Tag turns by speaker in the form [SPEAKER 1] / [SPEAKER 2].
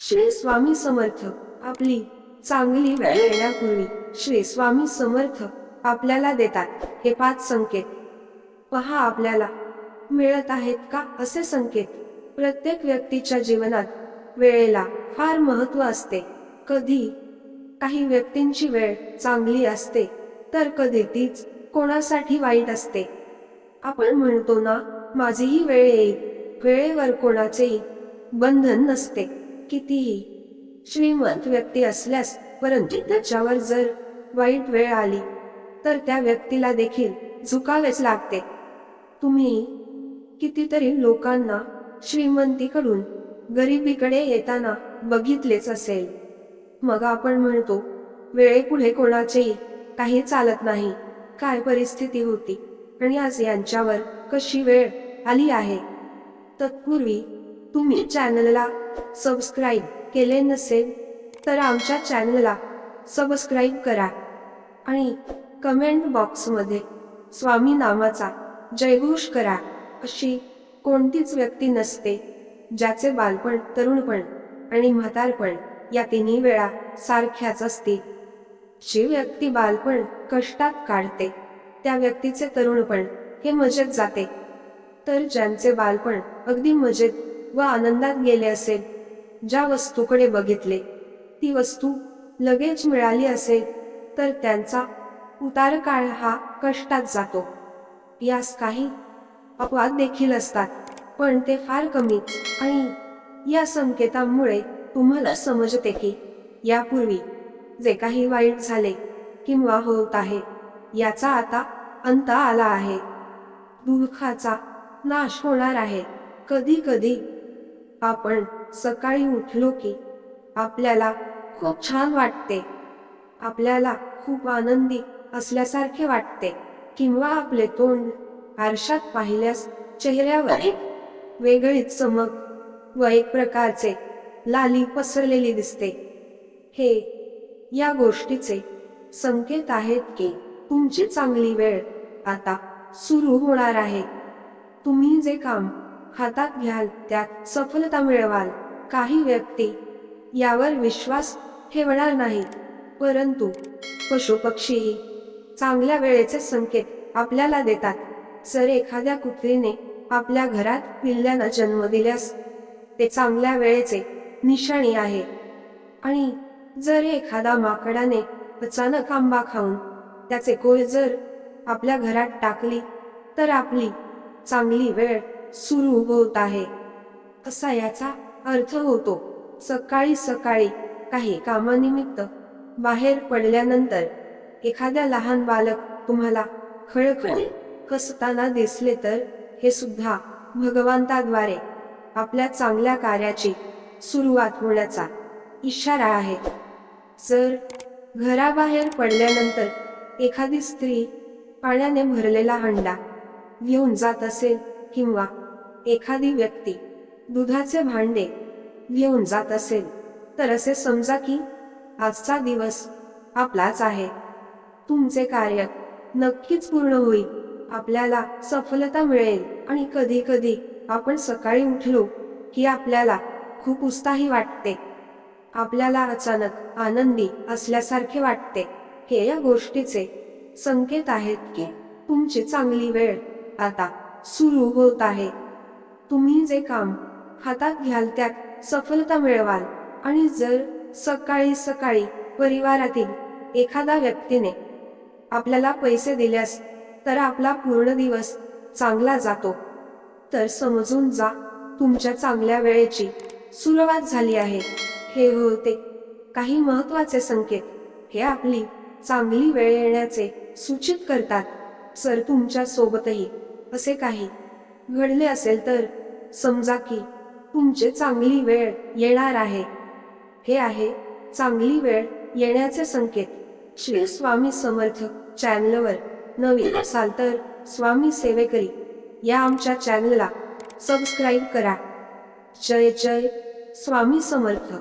[SPEAKER 1] श्री स्वामी समर्थ आपली चांगली वेळ येण्यापूर्वी श्री स्वामी समर्थ आपल्याला देतात हे पाच संकेत. पहा आपल्याला मिळत आहेत का असे संकेत. प्रत्येक व्यक्तीच्या जीवनात वेळेला फार महत्त्व असते. कधी काही व्यक्तींची वेळ चांगली असते तर कधी तीच कोणासाठी वाईट असते. आपण म्हणतो ना माझीही वेळ येईल. वेळेवर कोणाचेही बंधन नसते. कितीही श्रीमंत व्यक्ती असल्यास परंतु त्याच्यावर जर वाईट वेळ आली तर त्या व्यक्तीला देखील झुकावेच लागते. तुम्ही कितीतरी लोकांना श्रीमंतीकडून गरिबीकडे येताना बघितलेच असेल. मग आपण म्हणतो वेळेपुढे कोणाचेही काही चालत नाही. काय परिस्थिती होती? आणि आज यांच्यावर कशी वेळ आली आहे? तत्पूर्वी तुम्ही चॅनलला सबस्क्राईब केले नसेल तर आमच्या चॅनलला सबस्क्राईब करा आणि कमेंट बॉक्समध्ये स्वामी नामाचा जयघोष करा अशी कोणतीच व्यक्ती नसते ज्याचे बालपण तरुणपण आणि म्हातारपण या तिन्ही वेळा सारख्याच असतील जी व्यक्ती बालपण कष्टात काढते त्या व्यक्तीचे तरुणपण हे मजेत जाते. तर ज्यांचे बालपण अगदी मजेत व आनंदात गेले असेल. ज्या वस्तूकडे बघितले ती वस्तू लगेच मिळाली असेल तर त्यांचा उतार काळ हा कष्टात जातो. यास काही अपवाद देखील असतात पण ते फार कमी आणि या संकेतांमुळे तुम्हाला समजते की यापूर्वी जे काही वाईट झाले किंवा होत आहे याचा आता अंत आला आहे. दुःखाचा नाश होणार आहे. कधी कधी आपण सकाळी उठलो की आपल्याला खूप छान वाटते. आपल्याला खूप आनंदी असल्यासारखे वाटते. किंवा आपले तोंड आरशात पाहिल्यास चेहऱ्यावर एक वेगळीच चमक व एक प्रकारचे लाली पसरलेली दिसते. हे या गोष्टीचे संकेत आहेत की तुमची चांगली वेळ आता सुरू होणार आहे. तुम्ही जे काम हातात घ्याल त्यात सफलता मिळवाल. काही व्यक्ती यावर विश्वास ठेवणार नाहीत. परंतु पशुपक्षीही चांगल्या वेळेचे संकेत आपल्याला देतात. जर एखाद्या कुत्रीने आपल्या घरात पिल्ल्यांना जन्म दिल्यास ते चांगल्या वेळेचे निशाणी आहे. आणि जर एखादा माकडाने अचानक आंबा खाऊन त्याचे कोळ जर आपल्या घरात टाकली तर आपली चांगली वेळ सुरू होत आहे. असा याचा अर्थ होतो सकाळी सकाळी काही कामानिमित्त बाहेर पडल्यानंतर एखाद्या लहान बालक तुम्हाला खळखळ कसताना दिसले तर हे सुद्धा भगवंताद्वारे आपल्या चांगल्या कार्याची सुरुवात होण्याचा इशारा आहे. जर घराबाहेर पडल्यानंतर एखादी स्त्री पाण्याने भरलेला हंडा घेऊन जात असेल किंवा एखादी व्यक्ती दुधाचे भांडे घेऊन जात असेल तर असे समजा की आजचा दिवस आपलाच आहे. तुमचे कार्य नक्कीच पूर्ण होईल आपल्याला सफलता मिळेल आणि कधी कधी आपण सकाळी उठलो की आपल्याला खूप उत्साही वाटते. आपल्याला अचानक आनंदी असल्यासारखे वाटते. हे या गोष्टीचे संकेत आहेत की तुमची चांगली वेळ आता सुरू होत आहे. तुम्ही जे काम हातात घ्याल त्यात सफलता मिळवाल. आणि जर सकाळी सकाळी परिवारातील एखादा व्यक्तीने आपल्याला पैसे दिल्यास तर आपला पूर्ण दिवस चांगला जातो. तर समजून जा तुमच्या चांगल्या वेळेची सुरुवात झाली आहे. हे होते काही महत्त्वाचे संकेत. हे आपली चांगली वेळ येण्याचे सूचित करतात. सर तुमच्या सोबतही असे काही घडले असेल तर समजा की तुमचे चांगली वेळ येणार आहे. हे आहे चांगली वेळ येण्याचे संकेत. श्री स्वामी समर्थ चॅनलवर नवीन असाल तर स्वामी सेवेकरी या आमच्या चॅनलला सबस्क्राईब करा. जय जय स्वामी समर्थ.